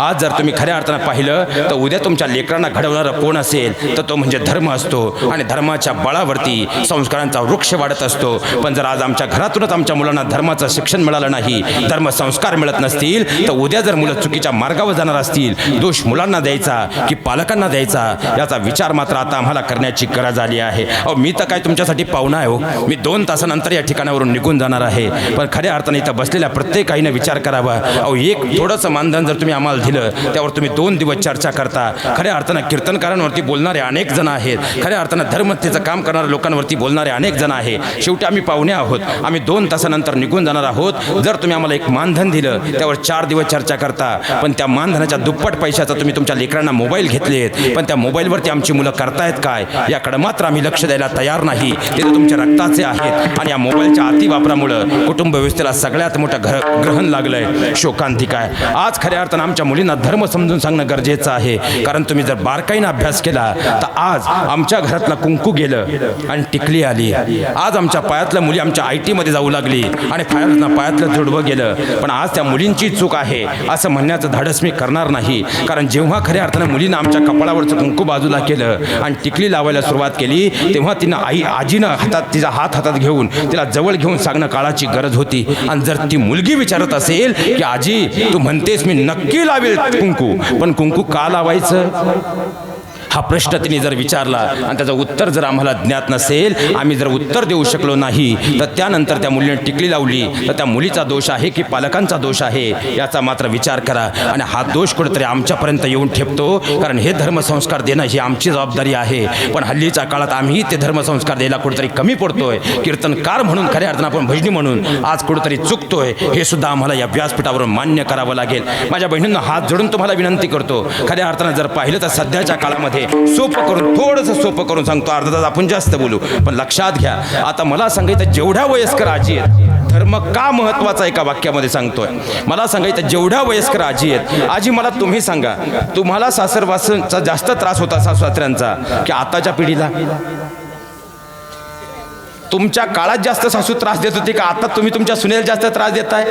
आज जर तुम्ही खऱ्या अर्थानं पाहिलं तर उद्या तुमच्या लेकरांना घडवणारं कोण असेल तर तो म्हणजे धर्म असतो. आणि धर्माच्या बळावरती संस्कारांचा वृक्ष वाढत असतो. पण जर आज आमच्या घरातूनच आमच्या मुलांना धर्माचं शिक्षण मिळालं नाही धर्म संस्कार मिळत नसतील तर उद्या जर मुलं चुकीच्या मार्गावर जाणार असतील दोष मुलांना द्यायचा की पालकांना द्यायचा याचा विचार मात्र आता आम्हाला करण्याची गरज आली आहे. अहो मी तर काय तुमच्यासाठी पाहुणा आहे हो. मी दोन तासानंतर या ठिकाणावरून निघून जाणार आहे. पण खऱ्या अर्थाने इथं बसलेल्या प्रत्येकाईनं विचार करावा. अहो एक थोडंसं मानधन जर तुम्ही आम्हाला दिलं त्यावर तुम्ही दोन दिवस चर्चा करता. खऱ्या अर्थानं कीर्तनकारांवरती बोलणारे अनेक जण आहेत. खऱ्या अर्थानं धर्मतेचं काम करणाऱ्या लोकांवरती बोलणारे अनेक जण आहे. शेवटी आम्ही पाहुणे आहोत. आम्ही दोन तासानंतर निघून जाणार आहोत. जर तुम्ही आम्हाला एक मानधन दिलं त्यावर चार दिवस चर्चा करता. पण त्या मानधनाच्या दुप्पट पैशाचा तुम्ही तुमच्या लेकरांना मोबाईल घेतलेत. पण त्या मोबाईलवरती आमची मुलं करतायत काय? याकडे मात्र आम्ही लक्ष द्यायला तयार नाही. ते तर तुमच्या रक्ताचे आहेत. आणि या मोबाईलच्या अतिवापरामुळं कुटुंब व्यवस्थेला सगळ्यात मोठं घर ग्रहण लागलंय. शोकांतिक आहे. आज खऱ्या अर्थानं आमच्या मुली मुलींना धर्म समजून सांगणं गरजेचं आहे. कारण तुम्ही जर बारकाईनं अभ्यास केला तर आज आमच्या घरातलं कुंकू गेलं आणि टिकली आली. आज आमच्या पायातल्या मुली आमच्या आय टीमध्ये जाऊ लागली आणि पायातलं पायातलं जुडवं गेलं. पण आज त्या मुलींची चूक आहे असं म्हणण्याचं धाडस मी करणार नाही. कारण जेव्हा खऱ्या अर्थानं मुलीनं आमच्या कपाळावरचं कुंकू बाजूला केलं आणि टिकली लावायला सुरुवात केली तेव्हा तिनं आई आजीनं हातात तिचा हात हातात घेऊन तिला जवळ घेऊन सांगणं काळाची गरज होती. आणि जर ती मुलगी विचारत असेल की आजी तू म्हणतेस मी नक्की लावेल कुंकू. पण कुंकू का लावायचं? हा प्रश्न तिने जर विचारला आणि त्याचं उत्तर जर आम्हाला ज्ञात नसेल आम्ही जर उत्तर देऊ शकलो नाही तर त्यानंतर त्या मुलीने टिकली लावली. तर त्या मुलीचा दोष आहे की पालकांचा दोष आहे? याचा मात्र विचार करा. आणि हा दोष कुठेतरी आमच्यापर्यंत येऊन ठेपतो कारण हे धर्मसंस्कार देणं ही आमची जबाबदारी आहे. पण हल्लीच्या काळात आम्ही ते धर्मसंस्कार द्यायला कुठेतरी कमी पडतोय. कीर्तनकार म्हणून खऱ्या अर्थानं आपण भजनी म्हणून आज कुठेतरी चुकतोय. हे सुद्धा आम्हाला या व्यासपीठावरून मान्य करावं लागेल. माझ्या बहिणींना हात जोडून तुम्हाला विनंती करतो. खऱ्या अर्थानं जर पाहिलं तर सध्याच्या काळामध्ये सोपं करून थोडंसं सोपं करून सांगतो. अर्धा तास आपण जास्त बोलू पण लक्षात घ्या. आता मला सांगायचं जेवढ्या वयस्कर आजी आहेत धर्म का महत्त्वाचा एका वाक्यामध्ये सांगतोय? मला सांगायचं जेवढ्या वयस्कर आजी आहेत आजी मला तुम्ही सांगा. तुम्हाला सासरवासांचा जास्त त्रास होता सासऱ्यांचा की आताच्या पिढीला? तुमच्या काळात जास्त सासू त्रास देत होती का? आता तुम्ही तुमच्या सुनेला जास्त त्रास देताय?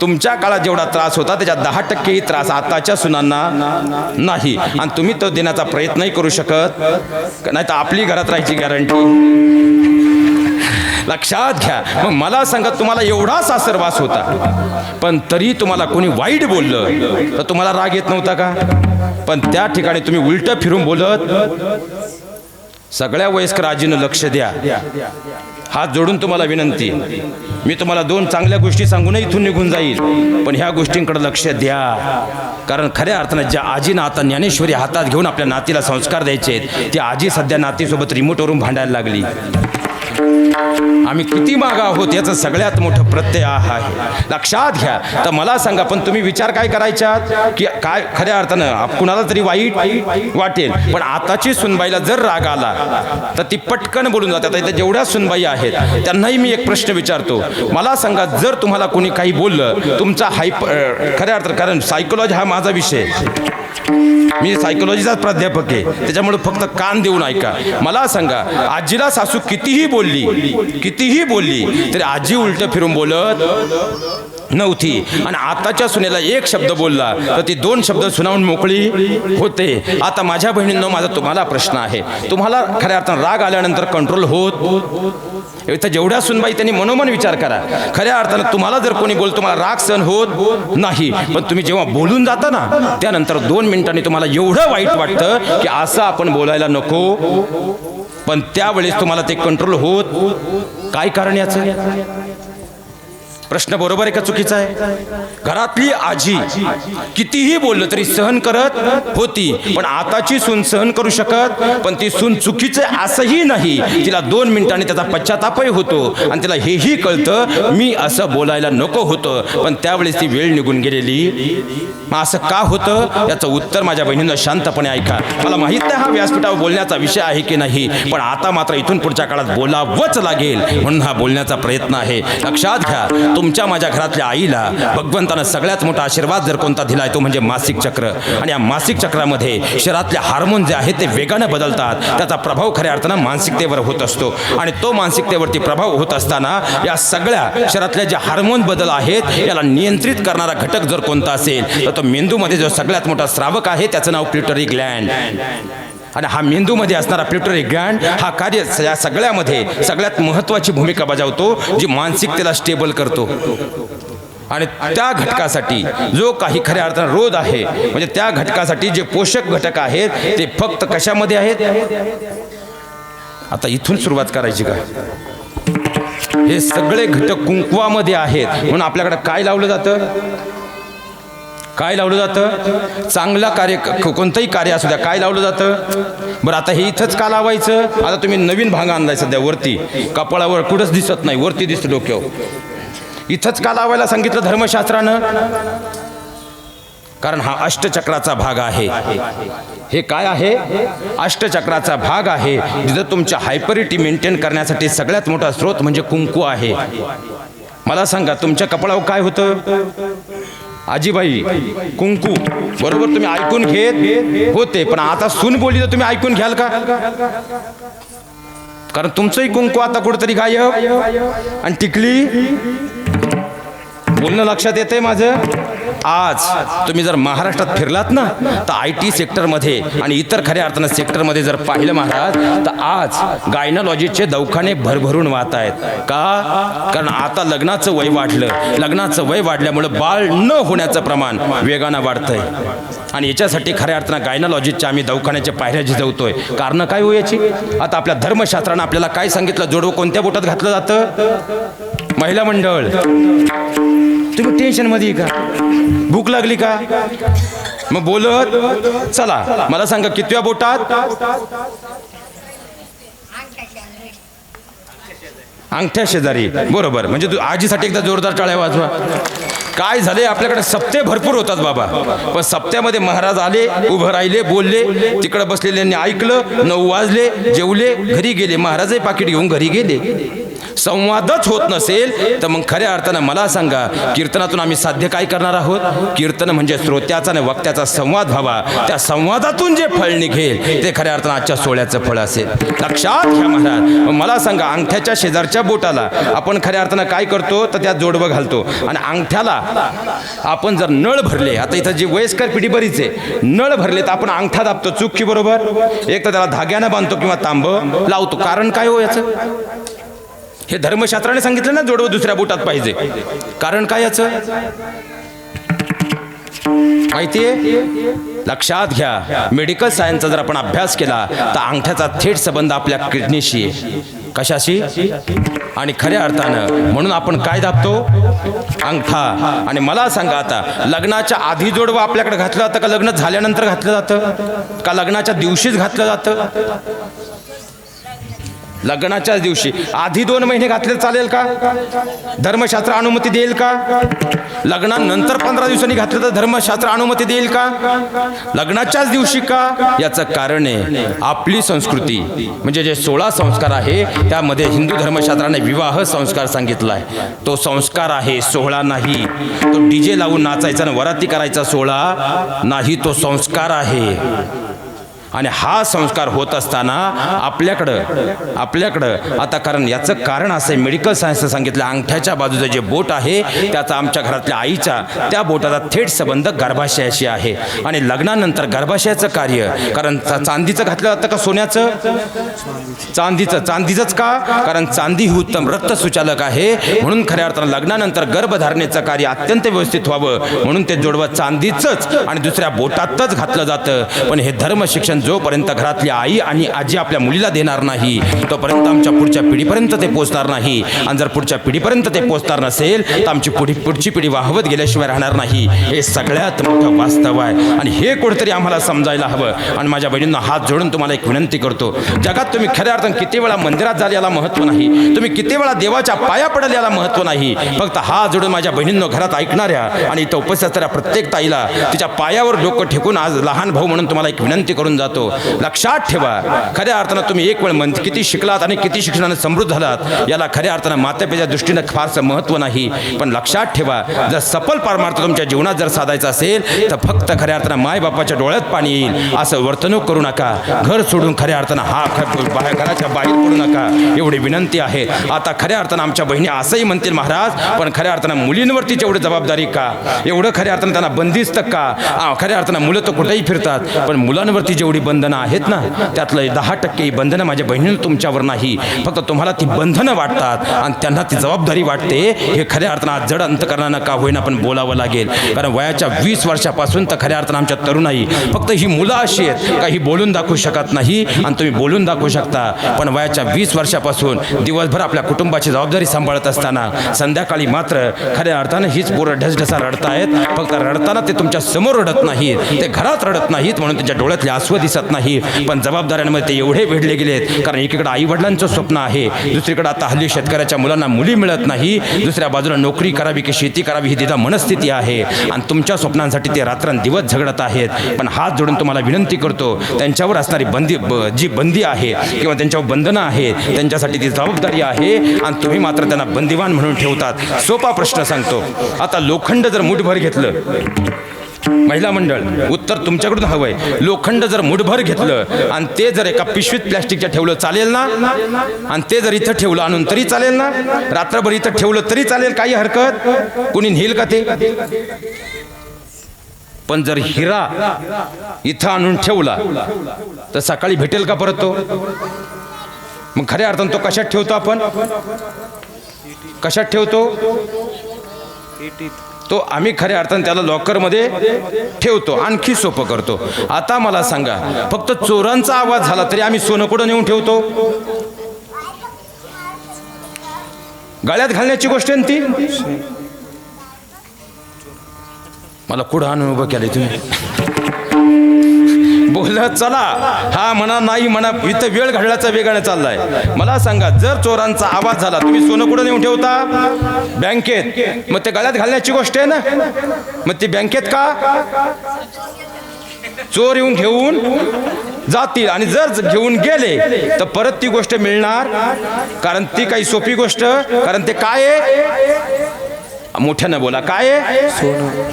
तुमच्या काळात जेवढा त्रास होता त्याच्यात दहा टक्केही त्रास आताच्या सुनांना नाही. आणि तुम्ही तो देण्याचा प्रयत्नही करू शकत. नाही तर आपली घरात राहायची गॅरंटी लक्षात घ्या. मग मला सांगा तुम्हाला एवढा सासरवास होता पण तरी तुम्हाला कोणी वाईट बोललं तर तुम्हाला राग येत नव्हता का? पण त्या ठिकाणी तुम्ही उलटं फिरून बोलत सगळ्या वयस्कर आजीनं लक्ष द्या. हात जोडून तुम्हाला विनंती. मी तुम्हाला दोन चांगल्या गोष्टी सांगून इथून निघून जाईल. पण ह्या गोष्टींकडे लक्ष द्या. कारण खऱ्या अर्थानं ज्या आजीनं आता ज्ञानेश्वरी हातात घेऊन आपल्या नातीला संस्कार द्यायचे आहेत ती आजी सध्या नातीसोबत रिमोटवरून भांडायला लागली. आम्ही किती मागा आहोत याचं सगळ्यात मोठं प्रत्यय आहे. लक्षात घ्या. तर मला सांगा पण तुम्ही विचार काय करायच्यात? की काय खऱ्या अर्थानं कुणाला तरी वाईट वाटेल. पण आताची सुनबाईला जर राग आला तर ती पटकन बोलून जातात इथे जेवढ्या सुनबाई आहेत त्यांनाही मी एक प्रश्न विचारतो. मला सांगा जर तुम्हाला कोणी काही बोललं तुमचा हायप खऱ्या अर्थ कारण सायकोलॉजी हा माझा विषय. मी सायकोलॉजीचाच प्राध्यापक आहे. त्याच्यामुळे फक्त कान देऊन ऐका. मला सांगा आजीला सासू कितीही बोलली कितीही बोलली तरी आजी उलट फिरून बोलत नव्हती. आणि आताच्या सुनेला एक शब्द बोलला तर ती दोन शब्द सुनावून मोकळी होते. आता माझ्या बहिणींनो माझा तुम्हाला प्रश्न आहे. तुम्हाला खऱ्या अर्थानं राग आल्यानंतर कंट्रोल होत? इथं जेवढ्या सुनबाई त्यांनी मनोमन विचार करा. खऱ्या अर्थानं तुम्हाला जर कोणी बोलतो तुम्हाला राग सहन होत नाही. पण तुम्ही जेव्हा बोलून जाता ना त्यानंतर दोन मिनिटांनी तुम्हाला एवढं वाईट वाटतं की असं आपण बोलायला नको. पण त्यावेळेस तुम्हाला ते कंट्रोल होत? काय कारण याचं? प्रश्न बरोबर आहे का चुकीचा आहे? घरातली आजी कितीही बोललं तरी सहन करत होती पण आताची सून सहन करू शकत पण ती सून चुकीचं आहे असंही नाही. तिला दोन मिनिटांनी त्याचा पश्चातापही होतो आणि तिला हेही कळतं मी असं बोलायला नको होतं. पण त्यावेळेस ती वेळ निघून गेलेली. मग असं का होतं? याचं उत्तर माझ्या बहिणीनं शांतपणे ऐका. मला माहीत नाही हा व्यासपीठावर बोलण्याचा विषय आहे की नाही पण आता मात्र इथून पुढच्या काळात बोलावंच लागेल म्हणून हा बोलण्याचा प्रयत्न आहे. लक्षात घ्या तुमच्या माझ्या घरातल्या आईला भगवंतानं सगळ्यात मोठा आशीर्वाद जर कोणता दिला आहे तो म्हणजे मासिक चक्र. आणि या मासिक चक्रामध्ये शरीरातले हार्मोन जे आहेत ते वेगानं बदलतात. त्याचा प्रभाव खऱ्या अर्थानं मानसिकतेवर होत असतो. आणि तो मानसिकतेवरती प्रभाव होत असताना या सगळ्या शरीरातल्या जे हार्मोन बदल आहेत याला नियंत्रित करणारा घटक जर कोणता असेल तर तो मेंदूमध्ये जो सगळ्यात मोठा श्रावक आहे त्याचं नाव प्युटरी ग्लँड. आणि हा मेंदूमध्ये असणारा प्युटरी ग्लँड हा कार्य या सगळ्यामध्ये सगळ्यात महत्त्वाची भूमिका बजावतो जी मानसिकतेला स्टेबल करतो. आणि त्या घटकासाठी जो काही खऱ्या अर्थानं रोध आहे म्हणजे त्या घटकासाठी जे पोषक घटक आहेत ते फक्त कशामध्ये आहेत? आता इथून सुरुवात करायची का? हे सगळे घटक कुंकवामध्ये आहेत. म्हणून आपल्याकडे काय लावलं जातं? काय लावलं जातं? चांगला कार्य कोणतंही कार्य असू द्या काय लावलं जातं? बरं आता हे इथंच का लावायचं? आता तुम्ही नवीन भांग आणलाय सध्या वरती. कपाळावर कुठंच दिसत नाही वरती दिसतं डोक्यावर. इथंच का लावायला सांगितलं धर्मशास्त्रानं? कारण हा अष्टचक्राचा भाग आहे. हे काय आहे? अष्टचक्राचा भाग आहे जिथं तुमच्या हायपरिटी मेंटेन करण्यासाठी सगळ्यात मोठा स्रोत म्हणजे कुंकू आहे. मला सांगा तुमच्या कपाळावर काय होतं? आजीबाई कुंकू. बरोबर तुम्ही ऐकून घेत होते पण आता सून बोलली तर तुम्ही ऐकून घ्याल का? कारण तुमचंही कुंकू आता कुठेतरी गायब आणि टिकली. बोलणं लक्षात येतंय माझं? आज तुम्ही जर महाराष्ट्रात फिरलात ना तर आय टी सेक्टरमध्ये आणि इतर खऱ्या अर्थानं सेक्टरमध्ये जर पाहिलं महाराज तर आज गायनॉलॉजीचे दवाखाने भरभरून वाहत आहेत. का? कारण आता लग्नाचं वय वाढलं. लग्नाचं वय वाढल्यामुळं बाळ न होण्याचं प्रमाण वेगानं वाढतंय. आणि याच्यासाठी खऱ्या अर्थानं गायनॉलॉजीच्या आम्ही दवाखान्याच्या पायऱ्या झिजवतोय कारणं काय हो याची? आता आपल्या धर्मशास्त्रानं आपल्याला काय सांगितलं? जोडवं कोणत्या बोटात घातलं जातं? महिला मंडळ. तुम्ही टेन्शनमध्ये का? भूक लागली का? मग बोलत चला मला सांगा कितव्या बोटात? अंगठ्या शेजारी. बरोबर. म्हणजे तू आजीसाठी एकदा जोरदार टाळ्या वाजवा. काय झाले? आपल्याकडे सप्ते भरपूर होतात बाबा. पण सप्त्यामध्ये महाराज आले उभं राहिले बोलले तिकडे बसलेल्यांनी ऐकलं नऊ वाजले जेवले घरी गेले. महाराजही पाकिट घेऊन घरी गेले. संवादच होत नसेल तर मग खऱ्या अर्थानं मला सांगा कीर्तनातून आम्ही साध्य काय करणार आहोत? कीर्तन म्हणजे श्रोत्याचा आणि वक्त्याचा संवाद व्हावा. त्या संवादातून जे फळ निघेल ते खऱ्या अर्थानं आजच्या सोहळ्याचं फळ असेल. लक्षात घ्या महाराज. मग मला सांगा अंगठ्याच्या शेजारच्या बोटाला आपण खऱ्या अर्थानं काय करतो? तर त्यात जोडवं घालतो. आणि अंगठ्याला आपण जर नळ भरले आता इथं जी वयस्कर पिढी बरीच आहे नळ भरले तर आपण अंगठा दाबतो. चूक की बरोबर? एक तर त्याला धाग्यानं बांधतो किंवा तांब लावतो. कारण काय हो याचं? हे धर्मशास्त्राने सांगितलं ना जोडवं दुसऱ्या बोटात पाहिजे. कारण काय याचं? माहितीये? लक्षात घ्या. मेडिकल सायन्सचा जर आपण अभ्यास केला तर अंगठ्याचा थेट संबंध आपल्या किडनीशी कशाशी? आणि खऱ्या अर्थानं म्हणून आपण काय दाबतो? अंगठा. आणि मला सांगा आता लग्नाच्या आधी जोडवं आपल्याकडे घातलं जातं का लग्न झाल्यानंतर घातलं जातं? का लग्नाच्या दिवशीच घातलं जातं? लग्नाच्याच दिवशी. आधी दोन महिने घातले चालेल का? धर्मशास्त्र अनुमती देईल का? लग्नानंतर पंधरा दिवसांनी घातलं तर धर्मशास्त्र अनुमती देईल का? लग्नाच्याच दिवशी का? याचं कारण आहे आपली संस्कृती. म्हणजे जे सोळा संस्कार आहे त्यामध्ये हिंदू धर्मशास्त्राने विवाह संस्कार सांगितला आहे. तो संस्कार आहे सोहळा नाही. तो डीजे लावून नाचायचा आणि वराती करायचा सोहळा नाही तो संस्कार आहे. आणि हा संस्कार होत असताना आपल्याकडं आपल्याकडं आता कारण याचं कारण असं आहे मेडिकल सायन्सनं सांगितलं अंगठ्याच्या बाजूचं जे बोट आहे त्याचा आमच्या घरातल्या आईचा त्या बोटाचा थेट संबंध गर्भाशयाशी आहे. आणि लग्नानंतर गर्भाशयाचं कार्य कारण चा- चांदीचं घातलं जातं का सोन्याचं? चांदीचं चांदीचंच का? कारण चांदी ही उत्तम रक्त सुचालक आहे. म्हणून खऱ्या अर्थानं लग्नानंतर गर्भधारणेचं कार्य अत्यंत व्यवस्थित व्हावं. म्हणून ते जोडवं चांदीचंच आणि दुसऱ्या बोटातच घातलं जातं. पण हे धर्म शिक्षण जोपर्यंत घरातली आई आणि आजी आपल्या मुलीला देणार नाही तोपर्यंत आमच्या पुढच्या पिढीपर्यंत ते पोचणार नाही. आणि जर पुढच्या पिढीपर्यंत ते पोचणार नसेल तर आमची पुढी पुढची पिढी वाहवत गेल्याशिवाय राहणार नाही. हे सगळ्यात मोठं वास्तव आहे. आणि हे कुठेतरी आम्हाला समजायला हवं. आणि माझ्या बहिणींना हात जोडून तुम्हाला एक विनंती करतो. जगात तुम्ही खऱ्या अर्थानं किती वेळा मंदिरात जाल याला महत्त्व नाही. तुम्ही किती वेळा देवाच्या पाया पडेल याला महत्त्व नाही. फक्त हात जोडून माझ्या बहिणींनो घरात ऐकणाऱ्या आणि इथं उपस्थित असणाऱ्या प्रत्येक ताईला तिच्या पायावर डोकं ठेकून आज लहान भाऊ म्हणून तुम्हाला एक विनंती करून जातो. जातो. लक्षात ठेवा. खऱ्या अर्थानं तुम्ही एक वेळ मन किती शिकलात आणि किती शिक्षणाने समृद्ध झालात याला खऱ्या अर्थानं मातेपेच्या दृष्टीनं फारसं महत्त्व नाही. पण लक्षात ठेवा जर सफल पारमार्थ तुमच्या जीवनात जर साधायचा असेल तर फक्त खऱ्या अर्थानं मायबापाच्या डोळ्यात पाणी येईल. असं वर्तणूक करू नका. घर सोडून खऱ्या अर्थानं हा बाहेर घराच्या बाहेर पडू नका. एवढी विनंती आहे. आता खऱ्या अर्थानं आमच्या बहिणी असंही म्हणतील महाराज पण खऱ्या अर्थानं मुलींवरती जेवढी जबाबदारी का? एवढं खऱ्या अर्थानं त्यांना बंदिस्त का? खऱ्या अर्थानं मुलं तर कुठेही फिरतात पण मुलांवरती जेवढी बंधनं आहेत ना? त्यातलं दहा टक्के बंधनं माझ्या बहिणीनं तुमच्यावर नाही. फक्त तुम्हाला ती बंधनं वाटतात आणि त्यांना ती जबाबदारी वाटते. हे खऱ्या अर्थानं आज जड अंतकरणानं का होईना पण बोलावं लागेल. कारण वयाच्या वीस वर्षापासून तर खऱ्या अर्थानं आमच्या तरुणाई फक्त ही मुलं अशी आहेत काही बोलून दाखवू शकत नाही आणि तुम्ही बोलून दाखवू शकता. पण वयाच्या वीस वर्षापासून दिवसभर आपल्या कुटुंबाची जबाबदारी सांभाळत असताना संध्याकाळी मात्र खऱ्या अर्थानं हीच पोरं ढसढसा रडतायत. फक्त रडताना ते तुमच्यासमोर रडत नाहीत. ते घरात रडत नाहीत म्हणून त्यांच्या डोळ्यातले आसवं दिसत नाही. पण जबाबदाऱ्यांमध्ये ते एवढे वेढले आहेत कारण एकीकडे आईवडिलांचं स्वप्न आहे दुसरीकडे आता हल्ली शेतकऱ्याच्या मुलांना मुली मिळत नाही दुसऱ्या बाजूला नोकरी करावी की शेती करावी ही तिथं मनस्थिती आहे. आणि तुमच्या स्वप्नांसाठी ते रात्रंदिवस झगडत आहेत. पण हात जोडून तुम्हाला विनंती करतो त्यांच्यावर असणारी बंदी ब- जी बंदी आहे किंवा त्यांच्यावर बंधनं आहेत त्यांच्यासाठी ती जबाबदारी आहे आणि तुम्ही मात्र त्यांना बंदिवान म्हणून ठेवतात. सोपा प्रश्न सांगतो. आता लोखंड जर मुठभर घेतलं महिला मंडळ उत्तर तुमच्याकडून हवंय. लोखंड जर मुठभर घेतलं आणि ते जर एका पिशवीत प्लॅस्टिकच्या ठेवलं चालेल ना? आणि ते जर इथं ठेवलं आणून तरी चालेल ना? रात्रभर इथं ठेवलं तरी चालेल काही हरकत? कुणी नेईल का ते? पण जर हिरा इथं आणून ठेवला तर सकाळी भेटेल का परत तो? मग खऱ्या अर्थानं तो कशात ठेवतो आपण? कशात ठेवतो? तो आम्ही खऱ्या अर्थाने त्याला लॉकरमध्ये ठेवतो. आणखी सोपं करतो. आता मला सांगा फक्त चोरांचा आवाज झाला तरी आम्ही सोनं कुठं नेऊन ठेवतो? गळ्यात घालण्याची गोष्ट आहे ना ती? मला कुठं अनुभव केला तुम्ही? बोलत चला. हा म्हणा नाही म्हणा इथं वेळ घडल्याचा वेगाने चाललाय. मला सांगा जर चोरांचा आवाज झाला तुम्ही सोनं कुठं नेऊन ठेवता? बँकेत. मग ते गळ्यात घालण्याची गोष्ट आहे ना? मग ती बँकेत का? चोर येऊन घेऊन जातील. आणि जर घेऊन गेले तर परत ती गोष्ट मिळणार. कारण ती काही सोपी गोष्ट कारण ते काय आहे? मोठ्यानं बोला. काय आहे?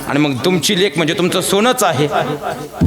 आणि मग तुमची लेख म्हणजे तुमचं सोनंच आहे.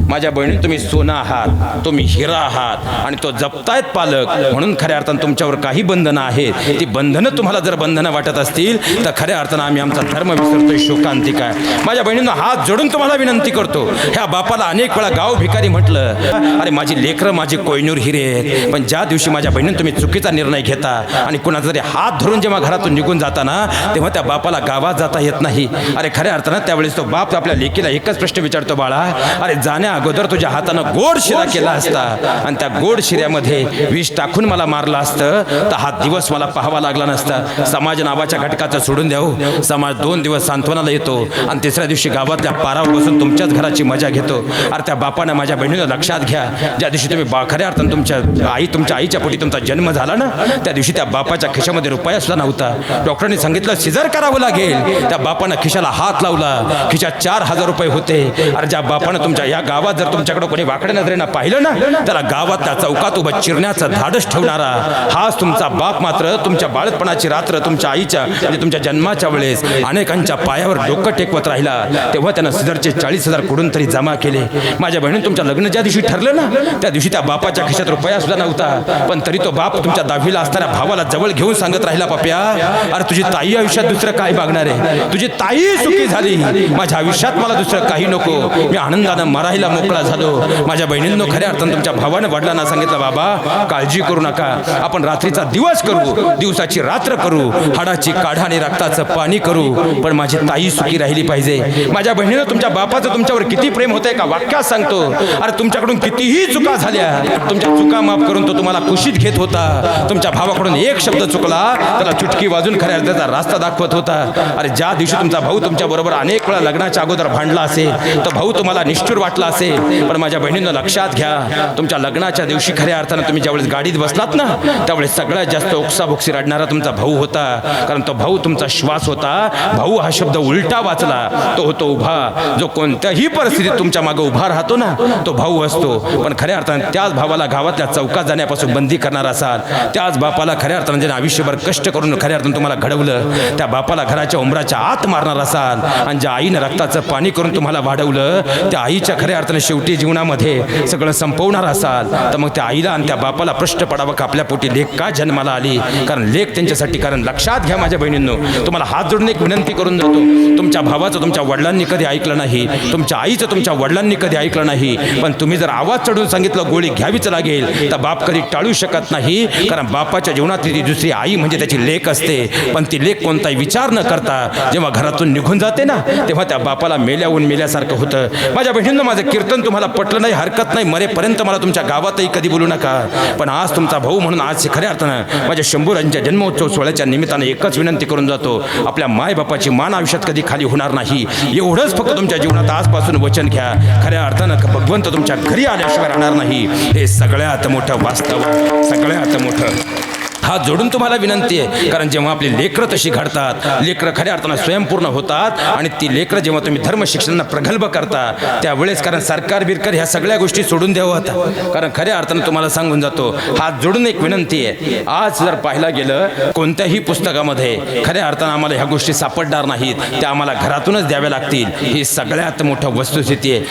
माझ्या बहिणी तुम्ही सोनं आहात तुम्ही हिरा आहात आणि तो जपतायत पालक. म्हणून खऱ्या अर्थानं तुमच्यावर काही बंधनं आहेत. ती बंधनं तुम्हाला जर बंधनं वाटत असतील तर खऱ्या अर्थानं आम्ही आमचा धर्म विसरतोय शोकांतिक आहे माझ्या बहिणींना हात जोडून तुम्हाला विनंती करतो. ह्या बापाला अनेक वेळा गाव भिकारी म्हटलं अरे माझी लेकरं माझी कोयनूर हिरे आहेत. पण ज्या दिवशी माझ्या बहिणीनं तुम्ही चुकीचा निर्णय घेता आणि कुणाचा तरी हात धरून जेव्हा घरातून निघून जाताना तेव्हा त्या बापाला गावात जाता येत नाही. अरे खऱ्या अर्थानं त्यावेळेस तो बाप आपल्या लेकीला एकच प्रश्न विचारतो बाळा. अरे जाण्या अगोदर तुझ्या हातानं गोड शिरा केला असता आणि त्या गोड शिऱ्यामध्ये विष टाकून मला मारलं असतं तर हा दिवस मला पाहावा लागला नसता. समाज नावाच्या घटकाचं सोडून द्याऊ समाज दोन दिवस सांत्वनाला येतो आणि तिसऱ्या दिवशी गावातल्या पारावर बसून तुमच्याच घराची मजा घेतो. अरे त्या बापानं माझ्या बहिणीला लक्षात घ्या. ज्या दिवशी तुम्ही बा खऱ्या अर्थानं तुमच्या आई तुमच्या आईच्या पोटी तुमचा जन्म झाला ना त्या दिवशी त्या बापाच्या खिशामध्ये रुपया सुद्धा नव्हता. डॉक्टरांनी सांगितलं सिजर करावं लागेल. त्या बापानं खिशाला हात लावला. खिशात चार हजार रुपये होते. अरे ज्या बापानं तुमच्या या गावात जर तुमच्याकडे कोणी वाकड्या नजरेनं पाहिलं ना त्याला गावात त्या चौकात उभं चिरण्याचं धाडस ठेवणारा हाच तुमचा बाप मात्र तुमच्या बाळपणाची रात्र तुमच्या आईच्या म्हणजे तुमच्या जन्माच्या वेळेस अनेकांच्या पायावर डोकं टेकवत राहिला. तेव्हा त्यानं सिजरचे चाळीस हजार कुठून तरी जमा केले. माझ्या बहिणीने तुमच्या लग्न ज्या दिवशी ठरलं ना त्या दिवशी त्या बापाच्या खिशात रुपया सुद्धा नव्हता. पण तरी तो बाप तुमच्या दहावीला असताना भावाला जवळ घेऊन सांगत राहिला पप्या अरे तुझी ताई आयुष्यात दुसरं काय मागणार आहे? तुझी ताई सुखी झाली. माझ्या आयुष्यात मला दुसरं काही नको. मी आनंदानं मरायला मोकळा झालो. माझ्या बहिणींनो खऱ्या अर्थानं तुमच्या भावानं वडिलांना सांगितलं बाबा काळजी करू नका. आपण रात्रीचा दिवस करू. दिवसाची रात्र करू. हाडाची काढा आणि रक्ताचं पाणी करू. पण माझी ताई सुखी राहिली पाहिजे. माझ्या बहिणीनं तुमच्या बापाचं तुमच्यावर किती प्रेम होतंय का वाक्यात सांगतो. अरे तुमच्याकडून कितीही चुका झाल्या. तुमच्या चुका माफ करून तो तुम्हाला कुशीत घेत होता. तुमच्या भावाकडून एक शब्द चुकला त्याला चुटकी वाजून खऱ्या अर्थाचा रास्ता दाखवत होता. अरे ज्या दिवशी तुमचा भाऊ तुमच्या बरोबर अनेक वेळा लग्नाच्या अगोदर भांडला असेल तर भाऊ तुम्हाला निष्ठूर वाटला असेल. पण माझ्या बहिणीनं लक्षात घ्या तुमच्या लग्नाच्या दिवशी खऱ्या अर्थानं तुम्ही ज्यावेळेस गाडीत बसलात ना त्यावेळेस सगळ्यात जास्त ओक्साबोक्सी रडणारा तुमचा भाऊ होता. कारण तो भाऊ तुमचा श्वास होता. भाऊ हा शब्द उलटा वाचला. तो होतो उभा. जो कोणत्याही परिस्थितीत तुमच्या मागे उभा राहतो ना तो भाऊ असतो. पण खऱ्या अर्थानं त्याच भावाला गावातल्या चौकात जाण्यापासून बंदी करणार असाल. त्याच बापाला खऱ्या अर्थानं ज्याने आयुष्यभर कष्ट करून खऱ्या अर्थानं तुम्हाला घडवलं त्या बापाला घराच्या उमराच्या आत मारणार असाल. आणि ज्या आईनं रक्ताचं पाणी करून तुम्हाला वाढवलं त्या आईच्या खऱ्या अर्थानं शेवटी जीवनामध्ये सगळं संपवणार असाल. तर मग त्या आईला आणि त्या बापाला प्रश्न पडावं का? आपल्या पोटी लेख का जन्माला आली? कारण लेख त्यांच्यासाठी कारण लक्षात घ्या माझ्या बहिणींनो तुम्हाला हात जोडून एक विनंती करून जातो. तुमच्या भावाचं तुमच्या वडिलांनी कधी ऐकलं नाही तुमच्या आईचं तुमच्या वडिलांनी कधी ऐकलं नाही पण तुम्ही जर आवाज चढून सांगितलं गोळी घ्यावीच लागेल तर बाप कधी टाळू शकत नाही. कारण बापाच्या जीवनातली ती दुसरी आई म्हणजे त्याची लेख असते. पण ती लेख कोणताही विचार न करता जेव्हा घरातून निघून जाते ना तेव्हा त्या बापाला मेल्याहून मेल्यासारखं होतं. माझ्या बहिणींना माझं कीर्तन तुम्हाला पटलं नाही हरकत नाही मरेपर्यंत मला तुमच्या गावातही कधी बोलू नका. पण आज तुमचा भाऊ म्हणून आज खऱ्या अर्थानं माझ्या शंभूरांच्या जन्मोत्सव सोहळ्याच्या निमित्तानं एकच विनंती करून जातो आपल्या मायबापाची मान आयुष्यात कधी खाली होणार नाही. एवढंच फक्त तुमच्या जीवनात आजपासून वचन घ्या. खऱ्या अर्थानं भगवंत तुमच्या घरी आल्याशिवाय राहणार नाही. हे सगळ्यात मोठं वास्तव सगळ्यात मोठं हात जोडून तुम्हाला विनंती आहे. कारण जेव्हा आपली लेकरं तशी घडतात लेकरं खऱ्या अर्थानं स्वयंपूर्ण होतात आणि ती लेकरं जेव्हा तुम्ही धर्म शिक्षणांना प्रगल्भ करता त्यावेळेस कारण सरकार बिरकर ह्या सगळ्या गोष्टी सोडून द्यावं होतं कारण खऱ्या अर्थानं तुम्हाला सांगून जातो हात जोडून एक विनंती आहे. आज जर पाहायला गेलं कोणत्याही पुस्तकामध्ये खऱ्या अर्थानं आम्हाला ह्या गोष्टी सापडणार नाहीत. त्या आम्हाला घरातूनच द्याव्या लागतील. ही सगळ्यात मोठं वस्तुस्थिती आहे.